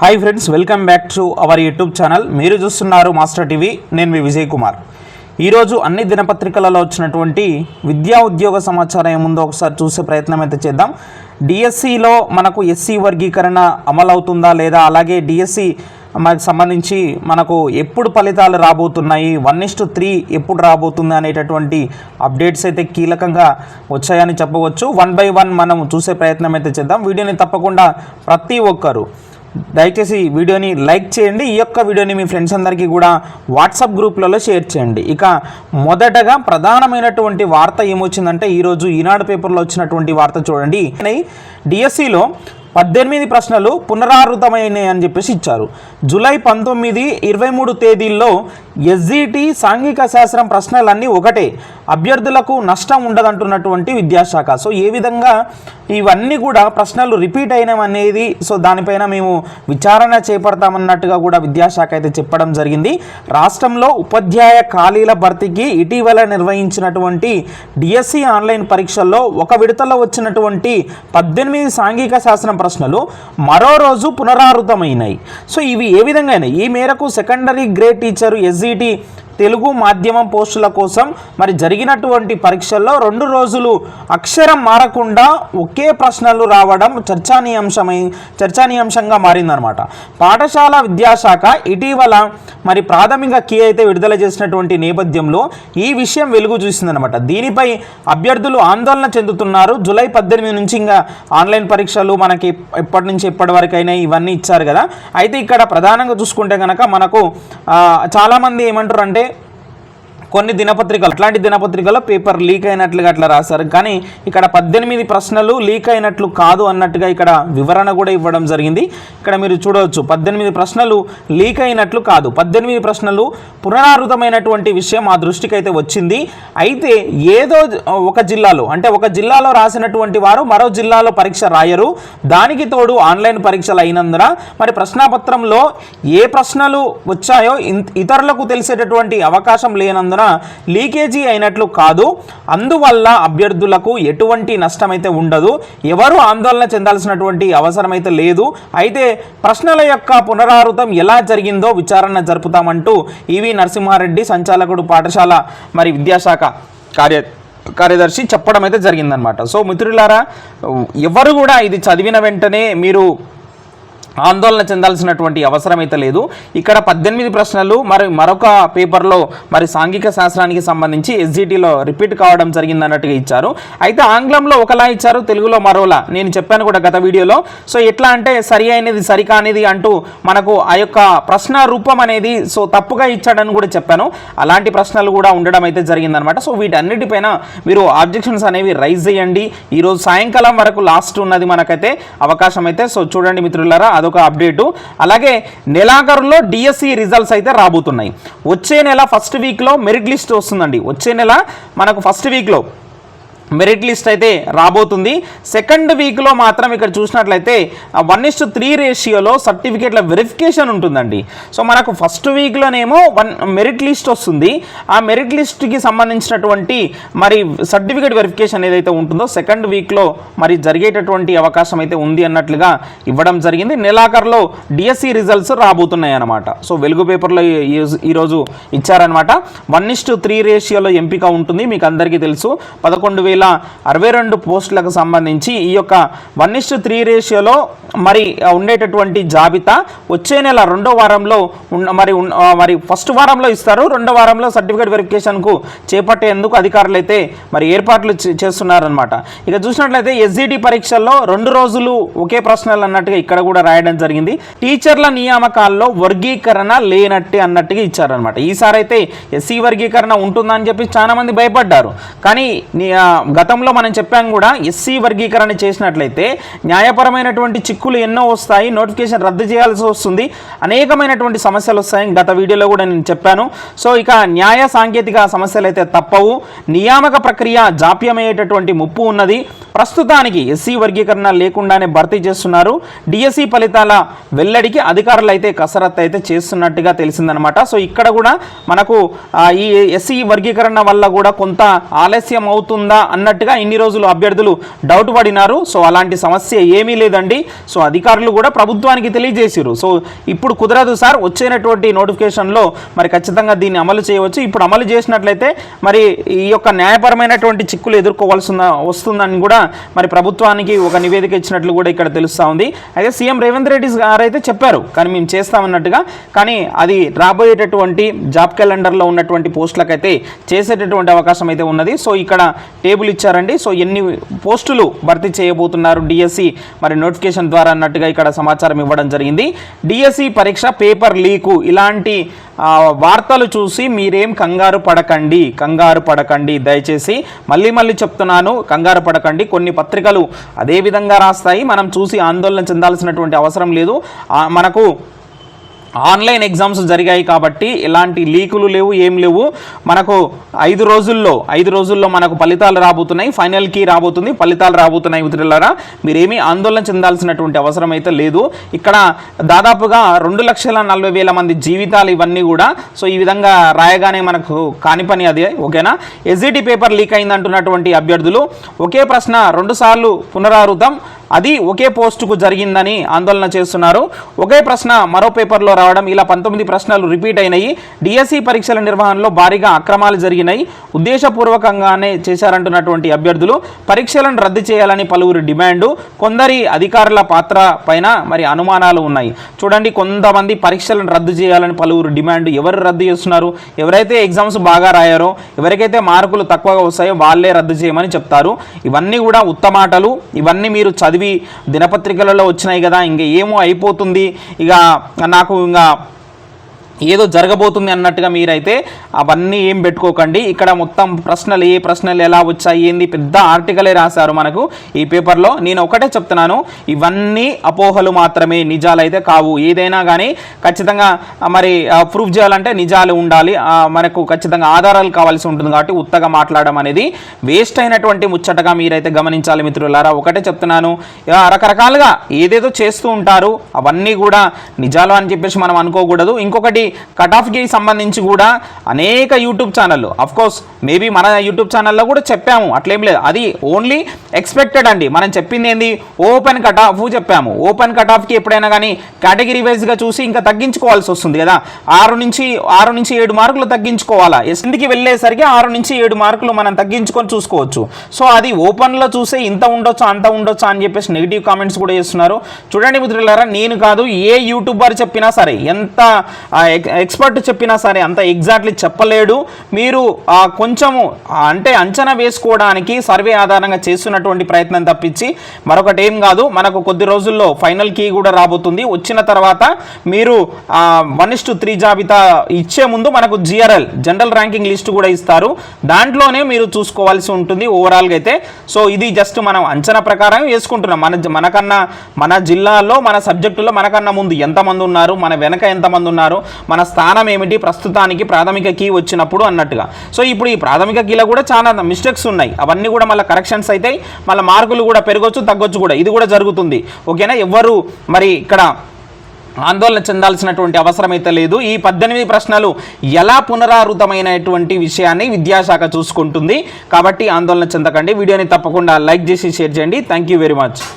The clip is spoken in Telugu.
Hi friends welcome back to our YouTube channel మీరు చూస్తున్నారు మాస్టర్ టీవీ నేను మీ విజయ్ కుమార్. ఈరోజు అన్ని దినపత్రికలలో వచ్చినటువంటి విద్యా ఉద్యోగ సమాచారం ఏముందో ఒకసారి చూసే ప్రయత్నం అయితే చేద్దాం. డిఎస్సిలో మనకు ఎస్సీ వర్గీకరణ అమలవుతుందా లేదా? అలాగే డిఎస్సి మనకు సంబంధించి మనకు ఎప్పుడు ఫలితాలు రాబోతున్నాయి? వన్ ఇస్ టు త్రీ ఎప్పుడు రాబోతుంది అనేటటువంటి అప్డేట్స్ అయితే కీలకంగా వచ్చాయని చెప్పవచ్చు. వన్ బై వన్ మనం చూసే ప్రయత్నం అయితే చేద్దాం. వీడియోని తప్పకుండా ప్రతి ఒక్కరు దయచేసి వీడియోని లైక్ చేయండి. ఈ యొక్క వీడియోని మీ ఫ్రెండ్స్ అందరికీ కూడా వాట్సాప్ గ్రూప్లలో షేర్ చేయండి. ఇక మొదటగా ప్రధానమైనటువంటి వార్త ఏమొచ్చిందంటే ఈరోజు ఈనాడు పేపర్లో వచ్చినటువంటి వార్త చూడండి. డిఎస్సిలో పద్దెనిమిది ప్రశ్నలు పునరావృతమైనాయి అని చెప్పేసి ఇచ్చారు. జూలై పంతొమ్మిది ఇరవై మూడు తేదీల్లో ఎస్జిటి సాంఘిక శాస్త్రం ప్రశ్నలన్నీ ఒకటే. అభ్యర్థులకు నష్టం ఉండదంటున్నటువంటి విద్యాశాఖ. సో ఏ విధంగా ఇవన్నీ కూడా ప్రశ్నలు రిపీట్ అయినవనేది సో దానిపైన మేము విచారణ చేపడతామన్నట్టుగా కూడా విద్యాశాఖ అయితే చెప్పడం జరిగింది. రాష్ట్రంలో ఉపాధ్యాయ ఖాళీల భర్తీకి ఇటీవల నిర్వహించినటువంటి డిఎస్సి ఆన్లైన్ పరీక్షల్లో ఒక విడతలో వచ్చినటువంటి పద్దెనిమిది సాంఘిక శాస్త్రం ప్రశ్నలు మరో రోజు పునరావృతమైనాయి. సో ఇవి ఏ విధంగా అయినాయి? ఈ మేరకు secondary grade teacher SGT Telugu మాధ్యమం పోస్టుల కోసం మరి జరిగినటువంటి పరీక్షల్లో రెండు రోజులు అక్షరం మారకుండా ఒకే ప్రశ్నలు రావడం చర్చానీయాంశమై చర్చానీయాంశంగా మారిందనమాట పాఠశాల విద్యాశాఖ ఇటీవల మరి ప్రాథమిక కీ అయితే విడుదల చేసినటువంటి నేపథ్యంలో ఈ విషయం వెలుగు చూసిందనమాట దీనిపై అభ్యర్థులు ఆందోళన చెందుతున్నారు. జూలై పద్దెనిమిది నుంచి ఇంకా ఆన్లైన్ పరీక్షలు మనకి ఎప్పటి నుంచి ఎప్పటి వరకైనా ఇవన్నీ ఇచ్చారు కదా. అయితే ఇక్కడ ప్రధానంగా చూసుకుంటే కనుక మనకు చాలామంది ఏమంటారు అంటే కొన్ని దినపత్రికలు అట్లాంటి దినపత్రికల్లో పేపర్ లీక్ అయినట్లుగా అట్లా రాశారు. కానీ ఇక్కడ పద్దెనిమిది ప్రశ్నలు లీక్ అయినట్లు కాదు అన్నట్టుగా ఇక్కడ వివరణ కూడా ఇవ్వడం జరిగింది. ఇక్కడ మీరు చూడవచ్చు పద్దెనిమిది ప్రశ్నలు లీక్ అయినట్లు కాదు. పద్దెనిమిది ప్రశ్నలు పునరావృతమైనటువంటి విషయం మా దృష్టికి అయితే వచ్చింది. అయితే ఏదో ఒక జిల్లాలో అంటే ఒక జిల్లాలో రాసినటువంటి వారు మరో జిల్లాలో పరీక్ష రాయరు. దానికి తోడు ఆన్లైన్ పరీక్షలు అయినందున మరి ప్రశ్నాపత్రంలో ఏ ప్రశ్నలు వచ్చాయో ఇన్- ఇతరులకు తెలిసేటటువంటి అవకాశం లేనందున లీకేజీ అయినట్లు కాదు. అందువల్ల అభ్యర్థులకు ఎటువంటి నష్టం అయితే ఉండదు. ఎవరు ఆందోళన చెందాల్సినటువంటి అవసరం అయితే లేదు. అయితే ప్రశ్నల యొక్క పునరావృతం ఎలా జరిగిందో విచారణ జరుపుతామంటూ ఈవి నరసింహారెడ్డి సంచాలకుడు పాఠశాల మరి విద్యాశాఖ కార్య కార్యదర్శి చెప్పడం అయితే జరిగిందనమాట సో మిత్రులారా ఎవరు కూడా ఇది చదివిన వెంటనే మీరు ఆందోళన చెందాల్సినటువంటి అవసరం అయితే లేదు. ఇక్కడ పద్దెనిమిది ప్రశ్నలు మరి మరొక పేపర్లో మరి సాంఘిక శాస్త్రానికి సంబంధించి ఎస్జిటిలో రిపీట్ కావడం జరిగింది అన్నట్టుగా ఇచ్చారు. అయితే ఆంగ్లంలో ఒకలా ఇచ్చారు తెలుగులో మరోలా. నేను చెప్పాను కూడా గత వీడియోలో. సో ఎట్లా అంటే సరి అయినది సరికానిది అంటూ మనకు ఆ యొక్క ప్రశ్న రూపం అనేది సో తప్పుగా ఇచ్చాడని కూడా చెప్పాను. అలాంటి ప్రశ్నలు కూడా ఉండడం అయితే జరిగిందనమాట సో వీటన్నిటిపైన మీరు ఆబ్జెక్షన్స్ అనేవి రైజ్ చేయండి. ఈరోజు సాయంకాలం వరకు లాస్ట్ ఉన్నది మనకైతే అవకాశం అయితే. సో చూడండి మిత్రులారా అదొక అప్డేటు. అలాగే నెలాఖరులో డిఎస్సి రిజల్ట్స్ అయితే రాబోతున్నాయి. వచ్చే నెల ఫస్ట్ వీక్లో మెరిట్ లిస్ట్ వస్తుందండి. వచ్చే నెల మనకు ఫస్ట్ వీక్లో మెరిట్ లిస్ట్ అయితే రాబోతుంది. సెకండ్ వీక్లో మాత్రం ఇక్కడ చూసినట్లయితే వన్ ఇస్ త్రీ రేషియోలో సర్టిఫికేట్ల వెరిఫికేషన్ ఉంటుందండి. సో మనకు ఫస్ట్ వీక్లోనేమో వన్ మెరిట్ లిస్ట్ వస్తుంది. ఆ మెరిట్ లిస్ట్కి సంబంధించినటువంటి మరి సర్టిఫికేట్ వెరిఫికేషన్ ఏదైతే ఉంటుందో సెకండ్ వీక్లో మరి జరిగేటటువంటి అవకాశం అయితే ఉంది అన్నట్లుగా ఇవ్వడం జరిగింది. నెలాఖరులో డిఎస్సి రిజల్ట్స్ రాబోతున్నాయి అన్నమాట సో వెలుగు పేపర్లో ఈ- ఈరోజు ఇచ్చారనమాట వన్ ఇస్ టు త్రీ రేషియోలో ఎంపిక ఉంటుంది మీకు అందరికీ తెలుసు. పదకొండు వేల అరవై రెండు పోస్టులకు సంబంధించి ఈ యొక్క వన్ ఇస్ త్రీ రేషియోలో మరి ఉండేటటువంటి జాబితా వచ్చే నెల రెండో వారంలో ఉన్న మరి మరి ఫస్ట్ వారంలో ఇస్తారు. రెండో వారంలో సర్టిఫికేట్ వెరిఫికేషన్కు చేపట్టేందుకు అధికారులు అయితే మరి ఏర్పాట్లు చేస్తున్నారనమాట ఇక చూసినట్లయితే ఎస్జిటి పరీక్షల్లో రెండు రోజులు ఒకే ప్రశ్నలు అన్నట్టుగా ఇక్కడ కూడా రాయడం జరిగింది. టీచర్ల నియామకాల్లో వర్గీకరణ లేనట్టే అన్నట్టుగా ఇచ్చారనమాట ఈసారి అయితే ఎస్సీ వర్గీకరణ ఉంటుందని చెప్పి చాలా మంది భయపడ్డారు. కానీ గతంలో మనం చెప్పాం కూడా ఎస్సీ వర్గీకరణ చేసినట్లయితే న్యాయపరమైనటువంటి చిక్కులు ఎన్నో వస్తాయి నోటిఫికేషన్ రద్దు చేయాల్సి వస్తుంది అనేకమైనటువంటి సమస్యలు వస్తాయి గత వీడియోలో కూడా నేను చెప్పాను. సో ఇక న్యాయ సాంకేతిక సమస్యలు అయితే తప్పవు. నియామక ప్రక్రియ జాప్యమయ్యేటటువంటి ముప్పు ఉన్నది. ప్రస్తుతానికి ఎస్సీ వర్గీకరణ లేకుండానే భర్తీ చేస్తున్నారు. డిఎస్సి ఫలితాల వెల్లడికి అధికారులు అయితే కసరత్తు అయితే చేస్తున్నట్టుగా తెలిసిందనమాట. సో ఇక్కడ కూడా మనకు ఈ ఎస్సీ వర్గీకరణ వల్ల కూడా కొంత ఆలస్యం అవుతుందా అన్నట్టుగా ఇన్ని రోజులు అభ్యర్థులు డౌట్ పడినారు. సో అలాంటి సమస్య ఏమీ లేదండి. సో అధికారులు కూడా ప్రభుత్వానికి తెలియజేశారు. సో ఇప్పుడు కుదరదు సార్ వచ్చేటటువంటి నోటిఫికేషన్లో మరి ఖచ్చితంగా దీన్ని అమలు చేయవచ్చు. ఇప్పుడు అమలు చేసినట్లయితే మరి ఈ యొక్క న్యాయపరమైనటువంటి చిక్కులు ఎదుర్కోవాల్సి వస్తుందని కూడా మరి ప్రభుత్వానికి ఒక నివేదిక ఇచ్చినట్లు కూడా ఇక్కడ తెలుస్తూ ఉంది. అయితే సీఎం రేవంత్ రెడ్డి గారు అయితే చెప్పారు. కానీ మేము చేస్తామన్నట్టుగా. కానీ అది రాబోయేటటువంటి జాబ్ క్యాలెండర్లో ఉన్నటువంటి పోస్టులకైతే చేసేటటువంటి అవకాశం అయితే ఉన్నది. సో ఇక్కడ టేబుల్ ఇచ్చారండి. సో ఎన్ని పోస్టులు భర్తీ చేయబోతున్నారు డిఎస్సి మరి నోటిఫికేషన్ ద్వారా అన్నట్టుగా ఇక్కడ సమాచారం ఇవ్వడం జరిగింది. డిఎస్సి పరీక్ష పేపర్ లీకు ఇలాంటి వార్తలు చూసి మీరేం కంగారు పడకండి కంగారు పడకండి. దయచేసి మళ్ళీ మళ్ళీ చెప్తున్నాను కంగారు పడకండి. కొన్ని పత్రికలు అదే విధంగా రాస్తాయి. మనం చూసి ఆందోళన చెందాల్సినటువంటి అవసరం లేదు. మనకు ఆన్లైన్ ఎగ్జామ్స్ జరిగాయి కాబట్టి ఎలాంటి లీకులు లేవు ఏం లేవు. మనకు ఐదు రోజుల్లో ఐదు రోజుల్లో మనకు ఫలితాలు రాబోతున్నాయి. ఫైనల్కి రాబోతుంది ఫలితాలు రాబోతున్నాయి మిత్రులారా. మీరేమీ ఆందోళన చెందాల్సినటువంటి అవసరం అయితే లేదు. ఇక్కడ దాదాపుగా రెండు లక్షల నలభై వేల మంది జీవితాలు ఇవన్నీ కూడా సో ఈ విధంగా రాయగానే మనకు కాని పని అదే ఓకేనా? ఎస్జిటి పేపర్ లీక్ అయింది అంటున్నటువంటి అభ్యర్థులు ఒకే ప్రశ్న రెండుసార్లు పునరావృతం అది ఒకే పోస్టుకు జరిగిందని ఆందోళన చేస్తున్నారు. ఒకే ప్రశ్న మరో పేపర్లో రావడం ఇలా పంతొమ్మిది ప్రశ్నలు రిపీట్ అయినాయి. డిఎస్సి పరీక్షల నిర్వహణలో భారీగా అక్రమాలు జరిగినాయి. ఉద్దేశపూర్వకంగానే చేశారంటున్నటువంటి అభ్యర్థులు పరీక్షలను రద్దు చేయాలని పలువురు డిమాండు కొందరి అధికారుల పాత్ర పైన మరి అనుమానాలు ఉన్నాయి. చూడండి కొంతమంది పరీక్షలను రద్దు చేయాలని పలువురు డిమాండ్ ఎవరు రద్దు చేస్తున్నారు? ఎవరైతే ఎగ్జామ్స్ బాగా రాయారో ఎవరికైతే మార్కులు తక్కువగా వస్తాయో వాళ్ళే రద్దు చేయమని చెప్తారు. ఇవన్నీ కూడా ఉత్తమాటలు ఇవన్నీ మీరు చదివి దినపత్రికలలో వచ్చినాయి కదా ఇంక ఏమో అయిపోతుంది. ఇక నాకు ఇంకా ఏదో జరగబోతుంది అన్నట్టుగా మీరైతే అవన్నీ ఏం పెట్టుకోకండి. ఇక్కడ మొత్తం ప్రశ్నలు ఏ ప్రశ్నలు ఎలా వచ్చాయి ఏంది పెద్ద ఆర్టికలే రాశారు మనకు ఈ పేపర్లో. నేను ఒకటే చెప్తున్నాను ఇవన్నీ అపోహలు మాత్రమే నిజాలు అయితే కావు. ఏదైనా కానీ ఖచ్చితంగా మరి ప్రూఫ్ చేయాలంటే నిజాలు ఉండాలి. మనకు ఖచ్చితంగా ఆధారాలు కావాల్సి ఉంటుంది కాబట్టి ఉత్తగా మాట్లాడడం అనేది వేస్ట్ అయినటువంటి ముచ్చటగా మీరైతే గమనించాలి మిత్రులారా. ఒకటే చెప్తున్నాను రకరకాలుగా ఏదేదో చేస్తూ ఉంటారు. అవన్నీ కూడా నిజాలు అని చెప్పేసి మనం అనుకోకూడదు. ఇంకొకటి కట్ ఆఫ్కి సంబంధించి కూడా అనేక యూట్యూబ్ ఛానళ్ళు. అఫ్ కోర్స్ మేబీ మన యూట్యూబ్ ఛానల్లో కూడా చెప్పాము. అట్లేం లేదు. అది ఓన్లీ ఎక్స్పెక్టెడ్ అండి. మనం చెప్పింది ఏంది? ఓపెన్ కట్ ఆఫ్ చెప్పాము. ఓపెన్ కట్ ఆఫ్కి ఎప్పుడైనా కానీ కేటగిరీ వైజ్గా చూసి ఇంకా తగ్గించుకోవాల్సి వస్తుంది కదా. ఆరు నుంచి ఆరు నుంచి ఏడు మార్కులు తగ్గించుకోవాలా? ఎస్ఎండ్కి వెళ్ళేసరికి ఆరు నుంచి ఏడు మార్కులు మనం తగ్గించుకొని చూసుకోవచ్చు? సో అది ఓపెన్లో చూసే ఇంత ఉండొచ్చు అంత ఉండొచ్చు అని చెప్పేసి నెగిటివ్ కామెంట్స్ కూడా చేస్తున్నారు. చూడండి మిత్రులారా నేను కాదు ఏ యూట్యూబర్ చెప్పినా సరే ఎంత ఎక్స్పర్ట్ చెప్పినా సరే అంత ఎగ్జాక్ట్లీ చెప్పలేడు. మీరు కొంచెము అంటే అంచనా వేసుకోవడానికి సర్వే ఆధారంగా చేస్తున్నటువంటి ప్రయత్నం తప్పించి మరొకటి ఏం కాదు. మనకు కొద్ది రోజుల్లో ఫైనల్ కీ కూడా రాబోతుంది. వచ్చిన తర్వాత మీరు వన్ ఇస్ టు త్రీ జాబితా ఇచ్చే ముందు మనకు జిఆర్ఎల్ జనరల్ ర్యాంకింగ్ లిస్ట్ కూడా ఇస్తారు. దాంట్లోనే మీరు చూసుకోవాల్సి ఉంటుంది ఓవరాల్గా అయితే. సో ఇది జస్ట్ మనం అంచనా ప్రకారం వేసుకుంటున్నాం. మన మనకన్నా మన జిల్లాలో మన సబ్జెక్టులో మనకన్నా ముందు ఎంతమంది ఉన్నారు? మన వెనక ఎంతమంది ఉన్నారు? మన స్థానం ఏమిటి? ప్రస్తుతానికి ప్రాథమిక కీ వచ్చినప్పుడు అన్నట్టుగా. సో ఇప్పుడు ఈ ప్రాథమిక కీలో కూడా చాలా మిస్టేక్స్ ఉన్నాయి. అవన్నీ కూడా మళ్ళీ కరెక్షన్స్ అయితే మళ్ళీ మార్కులు కూడా పెరగొచ్చు తగ్గొచ్చు కూడా. ఇది కూడా జరుగుతుంది. ఓకేనా? ఎవ్వరు మరి ఇక్కడ ఆందోళన చెందాల్సినటువంటి అవసరం అయితే లేదు. ఈ పద్దెనిమిది ప్రశ్నలు ఎలా పునరావృతమైనటువంటి విషయాన్ని విద్యాశాఖ చూసుకుంటుంది. కాబట్టి ఆందోళన చెందకండి. వీడియోని తప్పకుండా లైక్ చేసి షేర్ చేయండి. Thank you very much